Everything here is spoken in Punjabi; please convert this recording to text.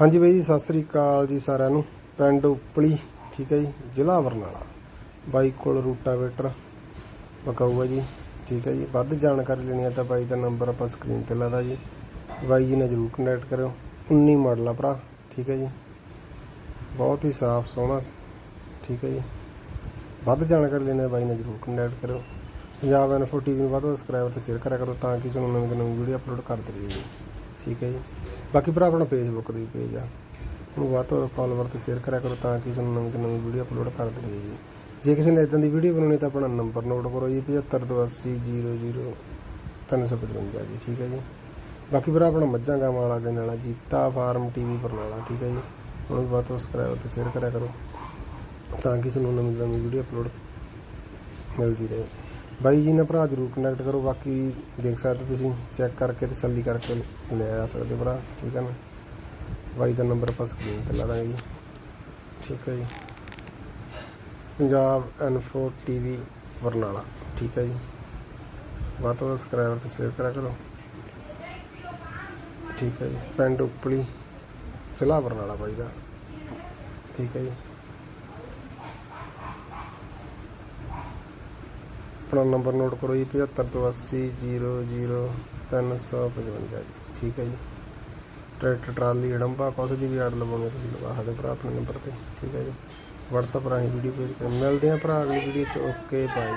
ਹਾਂਜੀ ਬਾਈ ਜੀ, ਸਤਿ ਸ੍ਰੀ ਅਕਾਲ ਜੀ ਸਾਰਿਆਂ ਨੂੰ। ਪਿੰਡ ਉਪਲੀ, ਠੀਕ ਹੈ ਜੀ, ਜ਼ਿਲ੍ਹਾ ਬਰਨਾਲਾ। ਬਾਈ ਕੋਲ ਰੂਟਾਵੇਟਰ ਬਕਾਊ ਹੈ ਜੀ, ਠੀਕ ਹੈ ਜੀ। ਵੱਧ ਜਾਣਕਾਰੀ ਲੈਣੀ ਹੈ ਤਾਂ ਬਾਈ ਦਾ ਨੰਬਰ ਆਪਾਂ ਸਕਰੀਨ ਤੇ ਲਾਦਾ ਜੀ। ਬਾਈ ਜੀ ਨਾਲ ਜਰੂਰ ਕੰਟੈਕਟ ਕਰਿਓ। 19 ਮਾਡਲ ਆ ਭਰਾ, ਠੀਕ ਹੈ ਜੀ। ਬਹੁਤ ਹੀ ਸਾਫ਼ ਸੋਹਣਾ, ਠੀਕ ਹੈ ਜੀ। ਵੱਧ ਜਾਣਕਾਰੀ ਲੈਣੀ ਹੈ ਬਾਈ ਨਾਲ ਜਰੂਰ ਕੰਟੈਕਟ ਕਰਿਓ। ਪੰਜਾਬ ਇਨਫੋ ਟੀਵੀ ਨੂੰ ਵੱਧ ਸਬਸਕ੍ਰਾਈਬ ਤੇ ਸ਼ੇਅਰ ਕਰਿਆ ਕਰੋ ਤਾਂ ਕਿ ਤੁਹਾਨੂੰ ਨਵੀਂ ਤੋਂ ਨਵੀਂ ਵੀਡੀਓ ਅਪਲੋਡ ਕਰਦੇ ਰਹੀਏ ਜੀ। ਠੀਕ ਹੈ ਜੀ। ਬਾਕੀ ਭਰਾ, ਆਪਣਾ ਫੇਸਬੁੱਕ ਦੀ ਪੇਜ ਆ। ਉਹਨੂੰ ਵੱਧ ਤੋਂ ਫਾਲੋਵਰ ਤੇ ਸ਼ੇਅਰ ਕਰਿਆ ਕਰੋ ਤਾਂ ਕਿ ਤੁਹਾਨੂੰ ਨਵੀਂ ਤੋਂ ਨਵੀਂ ਵੀਡੀਓ ਅਪਲੋਡ ਕਰਦੇ ਰਹੀਏ ਜੀ। ਜੇ ਕਿਸੇ ਨੇ ਇਦਾਂ ਦੀ ਵੀਡੀਓ ਬਣਾਉਣੀ ਤਾਂ ਆਪਣਾ ਨੰਬਰ ਨੋਟ ਕਰੋ ਜੀ 7582800355 ਜੀ, ਠੀਕ ਹੈ ਜੀ। ਬਾਕੀ ਭਰਾ, ਆਪਣਾ ਮੱਝਾਂ ਗਾਵਾਂ ਵਾਲਾ ਚੈਨਲ ਆ, ਜੀਤਾ ਫਾਰਮ ਟੀਵੀ ਬਰਨਾਲਾ, ਠੀਕ ਹੈ ਜੀ। ਉਹਨੂੰ ਵੱਧ ਤੋਂ ਸਬਸਕ੍ਰਾਈਬ ਤੇ ਸ਼ੇਅਰ ਕਰਿਆ ਕਰੋ ਤਾਂ ਕਿ ਤੁਹਾਨੂੰ ਨਵੀਂ ਤੋਂ ਨਵੀਂ ਵੀਡੀਓ ਅਪਲੋਡ ਮਿਲਦੀ ਰਹੇ। ਬਾਈ ਜੀ ਨਾਲ ਭਰਾ ਜਰੂਰ ਕਨੈਕਟ ਕਰੋ, ਬਾਕੀ ਦੇਖ ਸਕਦੇ ਤੁਸੀਂ ਚੈੱਕ ਕਰਕੇ ਤਸੱਲੀ ਕਰਕੇ ਲੈ ਆ ਸਕਦੇ ਭਰਾ, ਠੀਕ ਹੈ ਨਾ? ਬਾਈ ਦਾ ਨੰਬਰ ਆਪਾਂ ਸਕਰੀਨ ਤੇ ਲਾ ਦਾਂਗੇ ਜੀ। ਠੀਕ ਹੈ ਜੀ। ਪੰਜਾਬ ਇਨਫੋ ਟੀਵੀ ਬਰਨਾਲਾ, ਠੀਕ ਹੈ ਜੀ। ਵੱਧ ਤੋਂ ਵੱਧ ਸਬਸਕ੍ਰਾਈਬਰ ਤੇ ਸ਼ੇਅਰ ਕਰਿਆ ਕਰੋ। ਠੀਕ ਹੈ ਜੀ। ਪਿੰਡ ਉਪਲੀ, ਜ਼ਿਲ੍ਹਾ ਬਰਨਾਲਾ ਬਾਈ ਦਾ। ਠੀਕ ਹੈ ਜੀ। ਆਪਣਾ ਨੰਬਰ ਨੋਟ ਕਰੋ ਜੀ 75 ਤੋਂ 80 00 355 ਜੀ। ਠੀਕ ਹੈ ਜੀ। ਟਰੈਕਟਰ, ਟਰਾਲੀ ਹੜੰਬਾ ਕੁਛ ਦੀ ਵੀ ਆਡ ਲਵਾਉਣੀ ਤੁਸੀਂ ਲਵਾ ਸਕਦੇ ਭਰਾ ਆਪਣੇ ਨੰਬਰ ਤੇ। ਠੀਕ ਹੈ ਜੀ। WhatsApp ਰਾਹੀਂ ਵੀਡੀਓ ਭੇਜ ਕੇ ਮਿਲਦੇ ਹਾਂ ਭਰਾ, ਅਗਲੀ ਵੀਡੀਓ ਚ। Okay, bye.